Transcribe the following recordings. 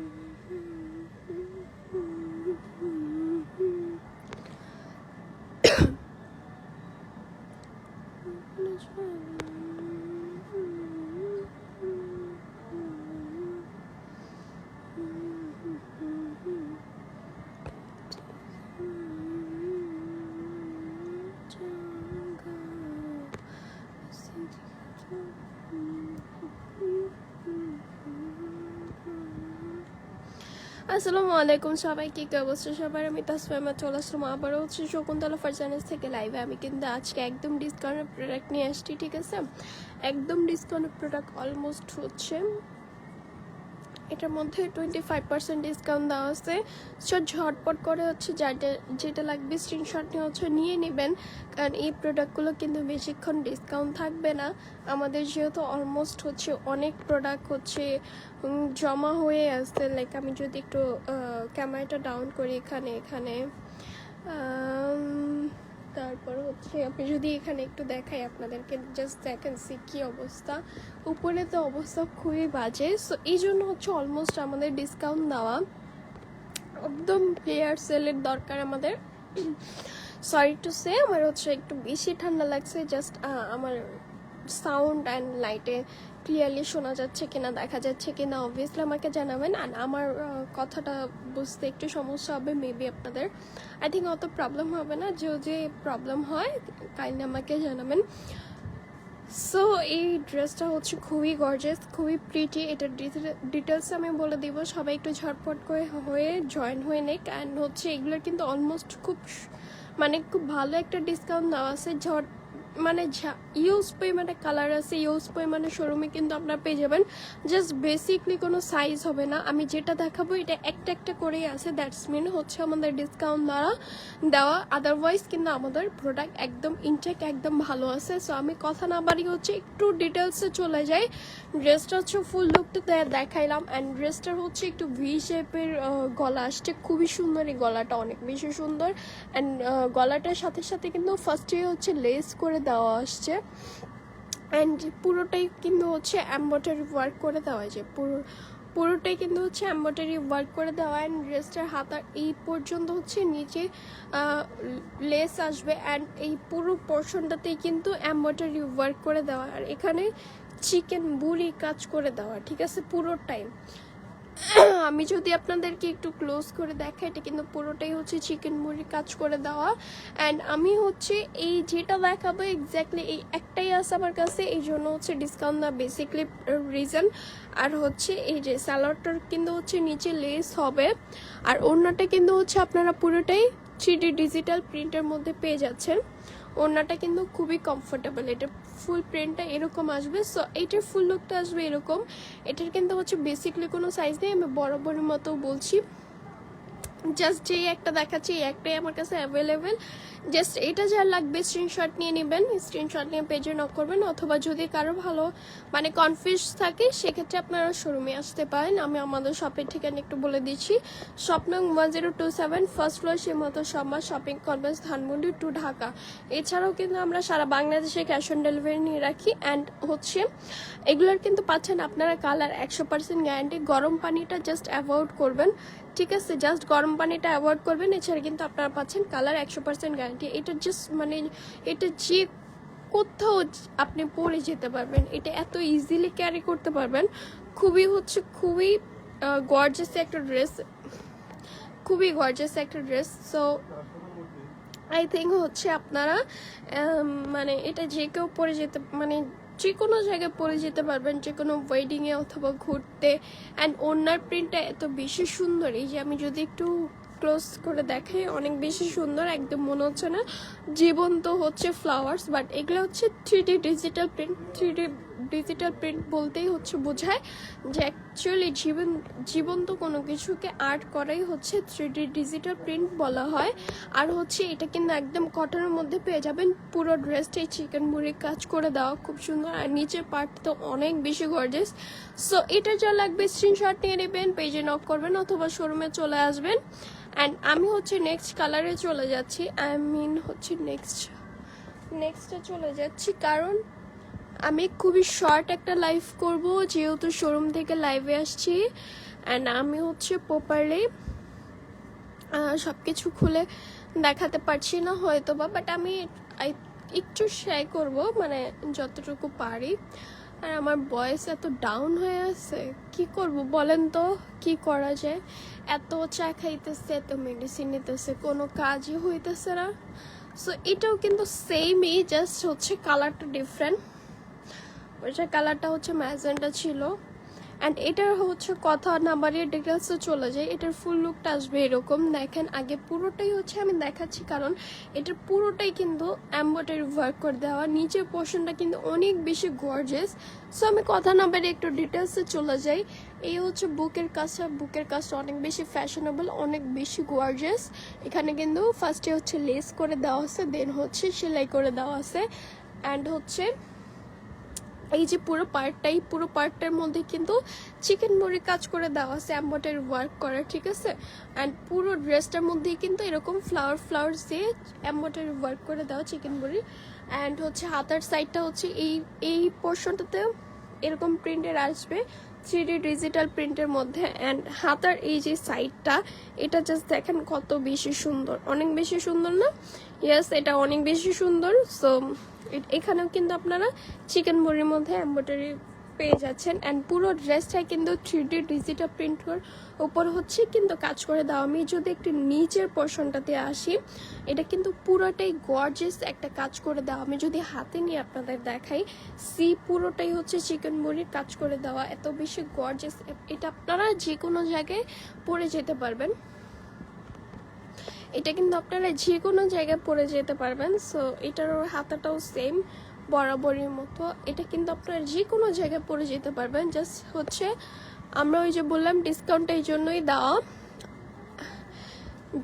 Mm-hmm. আসসালামু আলাইকুম সবাইকে, কি অবস্থা সবার? আমি তাসফাইমা চলে আসলাম। আবারও হচ্ছে শকুন্তলা ফার্জানেস থেকে লাইভে আমি কিন্তু আজকে একদম ডিসকাউন্টের প্রোডাক্ট নিয়ে আসছি, ঠিক আছে? একদম ডিসকাউন্টের প্রোডাক্ট অলমোস্ট হচ্ছে। এটার মধ্যে টোয়েন্টি ফাইভ পার্সেন্ট ডিসকাউন্ট দেওয়া আছে। সো ঝটপট করে হচ্ছে যেটা যেটা লাগবে স্ক্রিনশট নিয়ে হচ্ছে নিয়ে নেবেন। কারণ এই প্রোডাক্টগুলো কিন্তু বেশিক্ষণ ডিসকাউন্ট থাকবে না। আমাদের যেহেতু অলমোস্ট হচ্ছে অনেক প্রোডাক্ট হচ্ছে জমা হয়ে আসছে লাইক আমি যদি একটু ক্যামেরাটা ডাউন করি এখানে এখানে। তারপর হচ্ছে আপনি যদি এখানে একটু দেখাই আপনাদেরকে জাস্ট দেখেন সি কী অবস্থা। উপরে তো অবস্থা খুবই বাজে। সো এই জন্য হচ্ছে অলমোস্ট আমাদের ডিসকাউন্ট দেওয়া একদম প্লেয়ার সেলের দরকার আমাদের। সরি টু সে আমার হচ্ছে একটু বেশি ঠান্ডা লাগছে জাস্ট আমার সাউন্ড অ্যান্ড লাইটে ক্লিয়ারলি শোনা যাচ্ছে কিনা, দেখা যাচ্ছে কিনা অবভিয়াসলি আমাকে জানাবেন। আর আমার কথাটা বুঝতে একটু সমস্যা হবে মেবি আপনাদের। আই থিঙ্ক অত প্রবলেম হবে না, যে যে প্রবলেম হয় কাইন্ডলি আমাকে জানাবেন। সো এই ড্রেসটা হচ্ছে খুবই গর্জেস খুবই প্রিটি এটার ডিটেলস আমি বলে দিব, সবাই একটু ঝটপট করে হয়ে জয়েন হয়ে নেক। অ্যান্ড হচ্ছে এগুলোর কিন্তু অলমোস্ট খুব মানে খুব ভালো একটা ডিসকাউন্ট দেওয়া আছে, ঝট মানে ইউজ পরিমাণে কালার আছে ইউজ পরিমাণে শোরুমে কিন্তু আপনারা পেয়ে যাবেন। জাস্ট বেসিকলি কোনো সাইজ হবে না। আমি যেটা দেখাবো, এটা একটা একটা করেই আছে। দ্যাটস মিন হচ্ছে আমাদের ডিসকাউন্ট দ্বারা দেওয়া। আদারওয়াইজ কিন্তু আমাদের প্রোডাক্ট একদম ইনটেক একদম ভালো আছে। সো আমি কথা না বাড়ি হচ্ছে একটু ডিটেলসে চলে যাই। ড্রেসটা হচ্ছে ফুল লুকটা দেখাইলাম। অ্যান্ড ড্রেসটার হচ্ছে একটু ভি শেপের গলা আসছে। খুবই সুন্দর এই গলাটা, অনেক বেশি সুন্দর। অ্যান্ড গলাটার সাথে সাথে কিন্তু ফার্স্টে হচ্ছে লেস করে দেওয়া আসছে। অ্যান্ড পুরোটাই কিন্তু হচ্ছে এম্বয়ডারি ওয়ার্ক করে দেওয়া যায় পুরো, পুরোটাই কিন্তু হচ্ছে এম্বয়ডারি ওয়ার্ক করে দেওয়া অ্যান্ড ড্রেসটার হাতার এই পর্যন্ত হচ্ছে নিচে লেস আসবে অ্যান্ড এই পুরো পোর্শনটাতেই কিন্তু এম্বয়ডারি ওয়ার্ক করে দেওয়া। আর এখানে চিকেন বুড়ি কাজ করে দেওয়া, ঠিক আছে? পুরোটাই আমি যদি আপনাদেরকে একটু ক্লোজ করে দেখাই, এটা কিন্তু পুরোটাই হচ্ছে চিকেন মুড়ি কাজ করে দেওয়া। অ্যান্ড আমি হচ্ছে এই যেটা দেখাবো এক্স্যাক্টলি এই একটাই আছে আমার কাছে, এই জন্য হচ্ছে ডিসকাউন্ট দেওয়া বেসিকলি রিজন আর হচ্ছে এই যে স্যালাডটার কিন্তু হচ্ছে নিচে লেস হবে। আর অন্যটা কিন্তু হচ্ছে আপনারা পুরোটাই থ্রি ডিজিটাল প্রিন্টের মধ্যে পেয়ে যাচ্ছেন। ওড়নাটা কিন্তু খুবই কমফোর্টেবল এটা ফুল প্রিন্টটা এরকম আসবে সো এইটার ফুল লুকটা আসবে এরকম। এটার কিন্তু হচ্ছে বেসিকলি কোনো সাইজ নেই, আমি বরাবরের মতো বলছি। জাস্ট যেই একটা দেখাচ্ছি, এই একটাই আমার কাছে অ্যাভেলেবেল জাস্ট এটা যা লাগবে স্ক্রিনশট নিয়ে নেবেন। স্ক্রিনশট নিয়ে পেজে নক করবেন। অথবা যদি কারও ভালো মানে কনফিউজ থাকে, সেক্ষেত্রে আপনারা শোরুমে আসতে পারেন। আমি আমাদের শপের ঠিকানা একটু বলে দিচ্ছি। স্বপ্নং one zero two seven first floor সীমত Sharma shopping complex Dhanmondi two Dhaka. এছাড়াও কিন্তু আমরা সারা বাংলাদেশে ক্যাশ অন ডেলিভারি নিয়ে রাখি। অ্যান্ড হচ্ছে, এগুলোর কিন্তু পাচ্ছেন আপনারা কালার একশো পার্সেন্ট গ্যারান্টি গরম পানিটা জাস্ট অ্যাভয়েড করবেন। ঠিক আছে জাস্ট গরম পানিটা অ্যাভয়েড করবেন, এছাড়া কিন্তু আপনারা পাচ্ছেন কালার একশো পার্সেন্ট গ্যারান্টি এটা জাস্ট মানে এটা যে কোথাও আপনি পরে যেতে পারবেন, এটা এত ইজিলি ক্যারি করতে পারবেন। খুবই হচ্ছে, খুবই গর্জাস একটা ড্রেস খুবই গর্জাস একটা ড্রেস সো আই থিঙ্ক হচ্ছে আপনারা মানে এটা যে কেউ পরে যেতে মানে যে কোনো জায়গায় পরে যেতে পারবেন যে কোনো ওয়েডিংয়ে অথবা ঘুরতে। অ্যান্ড ওনার প্রিন্টটা এত বেশি সুন্দর, এই যে আমি যদি একটু ক্লোজ করে দেখাই, অনেক বেশি সুন্দর, একদম মনে হচ্ছে না। জীবন্ত হচ্ছে ফ্লাওয়ার্স বাট এগুলো হচ্ছে three digital print three digital print বলতেই হচ্ছে বোঝায় যে অ্যাকচুয়ালি জীবন, জীবন্ত কোনো কিছুকে আর্ট করাই হচ্ছে থ্রি ডিজিটাল প্রিন্ট বলা হয়। আর হচ্ছে এটা কিন্তু একদম কটনের মধ্যে পেয়ে যাবেন। পুরো ড্রেসটাই চিকেন মুড়ি কাজ করে দেওয়া খুব সুন্দর। আর নিচের পার্ট তো অনেক বেশি গর্জেস সো এটা যা লাগবে স্ক্রিনশট নিয়ে নেবেন পেজে নক করবেন অথবা শোরুমে চলে আসবেন। অ্যান্ড আমি হচ্ছে নেক্সট কালারে চলে যাচ্ছি। আই মিন হচ্ছে নেক্সট নেক্সটে চলে যাচ্ছি। কারণ আমি খুবই শর্ট একটা লাইভ করব, যেহেতু শোরুম থেকে লাইভে আসছি। অ্যান্ড আমি হচ্ছে প্রপারলি সব কিছু খুলে দেখাতে পারছি না হয়তো বা বাট আমি একটু শেয়ার করব মানে যতটুকু পারি। আর আমার বয়স এত ডাউন হয়ে আছে, কি করব বলেন তো, কি করা যায়? এত চা খাইতেছে, এত মেডিসিন নিতেছে, কোনো কাজই হইতেছে না। সো এটাও কিন্তু সেমই জাস্ট হচ্ছে কালারটা ডিফারেন্ট ওইটার কালারটা হচ্ছে ম্যাজেন্টা ছিল। অ্যান্ড এটার হচ্ছে কথা নাম্বারের ডিটেলসে চলে যায়। এটার ফুল লুকটা আসবে এরকম। দেখেন, আগে পুরোটাই হচ্ছে আমি দেখাচ্ছি কারণ এটার পুরোটাই কিন্তু এম্বয়ডারি ওয়ার্ক করে দেওয়া। নিচের পোর্শনটা কিন্তু অনেক বেশি গর্জেস সো আমি কথা না নাম্বারে একটু ডিটেলসে চলে যাই। এই হচ্ছে বুকের কাজটা বুকের কাজটা অনেক বেশি ফ্যাশনেবল অনেক বেশি গর্জেস এখানে কিন্তু ফার্স্টে হচ্ছে লেস করে দেওয়া আছে দেন হচ্ছে সেলাই করে দেওয়া আছে। অ্যান্ড হচ্ছে এই যে পুরো পার্টটাই পুরো পার্টটার মধ্যে কিন্তু চিকেন বড়ি কাজ করে দেওয়া আছে অ্যাম্বয়ডারি ওয়ার্ক করা, ঠিক আছে? অ্যান্ড পুরো ড্রেসটার মধ্যেই কিন্তু এরকম ফ্লাওয়ার ফ্লাওয়ার দিয়ে অ্যাম্বয়ডারি ওয়ার্ক করে দেওয়া চিকেন বড়ি অ্যান্ড হচ্ছে হাতার সাইডটা হচ্ছে এই এই পোর্শনটাতে এরকম প্রিন্টের আসবে থ্রি ডিজিটাল প্রিন্টের মধ্যে। অ্যান্ড হাতার এই যে সাইডটা এটা জাস্ট দেখেন কত বেশি সুন্দর। অনেক বেশি সুন্দর না? ইয়েস এটা অনেক বেশি সুন্দর। সো এখানেও কিন্তু আপনারা চিকেন বড়ির মধ্যে এম্ব্রয়ডারি পেয়ে যাচ্ছেন। অ্যান্ড পুরো ড্রেসটাই কিন্তু থ্রি ডি ডিজিটাল প্রিন্টের উপর হচ্ছে কিন্তু কাজ করে দাও আমি যদি একটু নিচের পোর্শনটাতে আসি, এটা কিন্তু পুরোটাই গর্জেস একটা কাজ করে দেওয়া। আমি যদি হাতে নিয়ে আপনাদের দেখাই সি পুরোটাই হচ্ছে চিকেন মুড়ির কাজ করে দেওয়া। এত বেশি গর্জেস এটা আপনারা যে কোনো জায়গায় পরে যেতে পারবেন। এটা কিন্তু আপনারা যে কোনো জায়গায় পরে যেতে পারবেন সো এটার হাতাটাও সেম বরাবরের মতো। এটা কিন্তু আপনারা যে কোনো জায়গায় পরে যেতে পারবেন জাস্ট হচ্ছে আমরা ওই যে বললাম ডিসকাউন্ট এই জন্যই দেওয়া,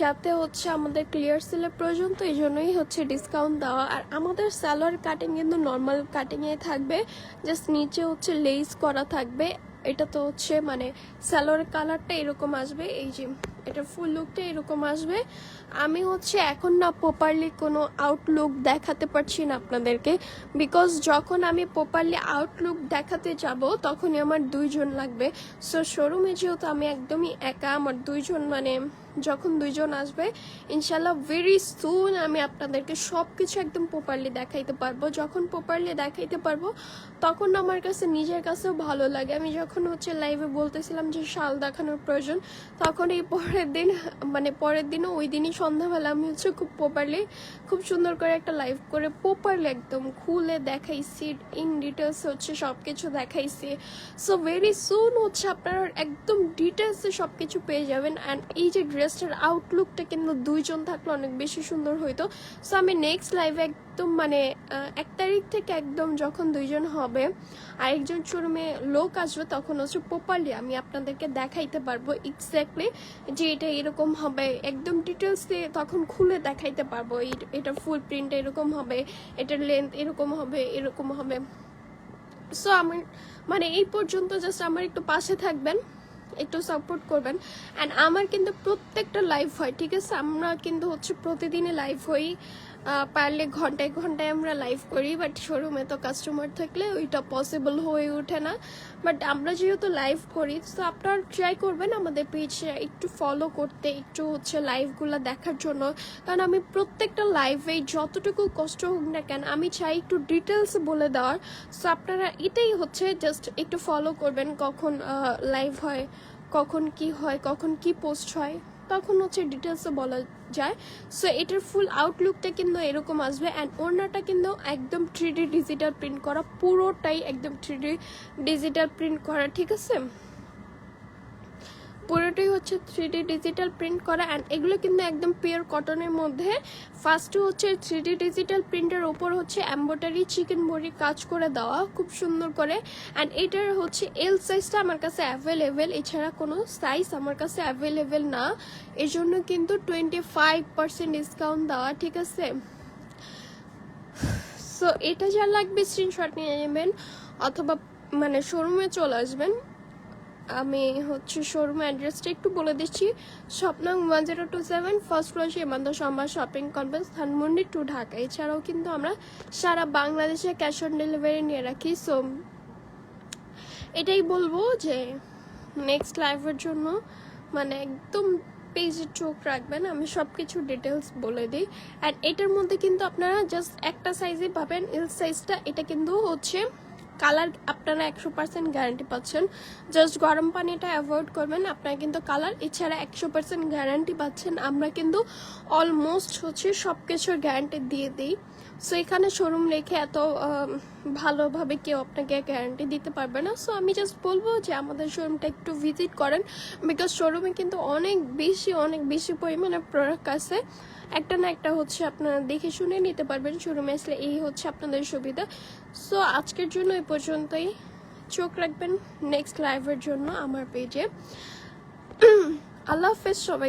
যাতে হচ্ছে আমাদের ক্লিয়ার সেলের প্রয়োজন, তো এই জন্যই হচ্ছে ডিসকাউন্ট দেওয়া। আর আমাদের স্যালোয়ার কাটিং কিন্তু নর্মাল কাটিংয়ে থাকবে জাস্ট নিচে হচ্ছে লেস করা থাকবে, এটা তো হচ্ছে মানে স্যালোয়ার কালারটা এরকম আসবে, এই যে এটা ফুল লুকটা এরকম আসবে। আমি হচ্ছে এখন না প্রপারলি কোনো আউটলুক দেখাতে পারছি না আপনাদেরকে। বিকজ যখন আমি প্রপারলি আউটলুক দেখাতে যাব, তখনই আমার দুইজন লাগবে। সো শোরুমে যেহেতু আমি একদমই একা, আমার দুইজন মানে যখন দুইজন আসবে ইনশাল্লাহ ভেরি সুন আমি আপনাদেরকে সব কিছু একদম প্রপারলি দেখাইতে পারব। যখন প্রপারলি দেখাইতে পারব, তখন আমার কাছে, নিজের কাছেও ভালো লাগে। আমি যখন হচ্ছে লাইভে বলতেছিলাম যে শাল দেখানোর প্রয়োজন, তখন এই পরের দিন মানে পরের দিনও ওই দিনই সন্ধ্যাবেলা আমি হচ্ছে খুব প্রপারলি খুব সুন্দর করে একটা লাইভ করে প্রপারলি একদম খুলে দেখাইছি ইন ডিটেলস হচ্ছে সব কিছু দেখাইছি। সো ভেরি সুন হচ্ছে আপনারা একদম ডিটেলসে সব কিছু পেয়ে যাবেন অ্যান্ড এই যে ড্রেসটার আউটলুকটা কিন্তু দুইজন থাকলে অনেক বেশি সুন্দর হইতো। সো আমি নেক্সট লাইভে একদম মানে এক তারিখ থেকে একদম যখন দুইজন হবে আর একজন শোরুমে লোক আসবে, তখন হচ্ছে প্রপারলি আমি আপনাদেরকে দেখাইতে পারব এক্স্যাক্টলি যে এটা এরকম হবে, একদম ডিটেলস তখন খুলে দেখাইতে পারব এটা ফুল প্রিন্ট এরকম হবে, এটার লেন্থ এরকম হবে এরকম হবে। সো আমার মানে এই পর্যন্ত জাস্ট আমার একটু পাশে থাকবেন, একটু সাপোর্ট করবেন। অ্যান্ড আমার কিন্তু প্রত্যেকটা লাইভ হয়, ঠিক আছে? আমরা কিন্তু হচ্ছে প্রতিদিনই লাইভ হই। পারলে ঘন্টায় ঘন্টায় আমরা লাইভ করি বাট শোরুমে তো কাস্টমার থাকলে ওইটা পসিবল হয়ে ওঠে না। বাট আমরা যেহেতু লাইভ করি তো আপনারা ট্রাই করবেন আমাদের পেজে একটু ফলো করতে, একটু হচ্ছে লাইভগুলো দেখার জন্য। কারণ আমি প্রত্যেকটা লাইভে যতটুকু কষ্ট হোক না কেন, আমি চাই একটু ডিটেলস বলে দেওয়ার। সো আপনারা এটাই হচ্ছে জাস্ট একটু ফলো করবেন কখন লাইভ হয়, কখন কি হয়, কখন কি পোস্ট হয়। তখন হচ্ছে ডিটেলসে বলা যায়। সো এটার ফুল আউটলুকটা কিন্তু এরকম আসবে অ্যান্ড ওনারটা কিন্তু একদম থ্রি ডিজিটাল প্রিন্ট করা, পুরোটাই একদম থ্রি ডিজিটাল প্রিন্ট করা, ঠিক আছে? পুরোটাই হচ্ছে থ্রি ডিজিটাল প্রিন্ট করা অ্যান্ড এগুলো কিন্তু একদম পিওর কটনের মধ্যে। ফার্স্টে হচ্ছে থ্রি ডিজিটাল প্রিন্টের ওপর হচ্ছে এম্বোটারি চিকেন বড়ি কাজ করে দেওয়া, খুব সুন্দর করে। অ্যান্ড এটার হচ্ছে এল সাইজটা আমার কাছে অ্যাভেলেবেল এছাড়া কোনো সাইজ আমার কাছে অ্যাভেলেবেল না। এই জন্য কিন্তু টোয়েন্টি ফাইভ পার্সেন্ট ডিসকাউন্ট দেওয়া, ঠিক আছে? সো এটা যা লাগবে স্ক্রিনশট নিয়ে নেবেন, অথবা মানে শোরুমে চলে আসবেন। আমি হচ্ছে শোরুম অ্যাড্রেসটা একটু বলে দিচ্ছি। স্বপ্নাং one zero two seven first floor Shimanto Shombhar shopping complex Dhanmondi two Dhaka. এছাড়াও কিন্তু আমরা সারা বাংলাদেশে ক্যাশ অন ডেলিভারি নিয়ে রাখি সো এটাই বলব যে নেক্সট লাইফের জন্য মানে একদম পেজে চোখ রাখবেন, আমি সব কিছু ডিটেলস বলে দিই। অ্যান্ড এটার মধ্যে কিন্তু আপনারা জাস্ট একটা সাইজে পাবেন এল সাইজটা এটা কিন্তু হচ্ছে কালার আপনারা একশো পার্সেন্ট গ্যারান্টি পাচ্ছেন। জাস্ট গরম পানিটা অ্যাভয়েড করবেন, আপনারা কিন্তু কালার এছাড়া একশো পার্সেন্ট গ্যারান্টি পাচ্ছেন। আমরা কিন্তু অলমোস্ট হচ্ছে সব কিছুর গ্যারান্টি দিয়ে দিই। সো এখানে শোরুম রেখে এত ভালোভাবে কেউ আপনাকে গ্যারান্টি দিতে পারবে না। সো আমি জাস্ট বলব যে আমাদের শোরুমটা একটু ভিজিট করেন বিকজ শোরুমে কিন্তু অনেক বেশি অনেক বেশি পরিমাণে প্রোডাক্ট আছে। একটা না একটা হচ্ছে আপনারা দেখে শুনে নিতে পারবেন শোরুমে আসলে এই হচ্ছে আপনাদের সুবিধা। সো আজকের জন্য এই পর্যন্তই। চোখ রাখবেন নেক্সট লাইভের জন্য আমার পেজে আল্লাহ হাফেজ, সবাই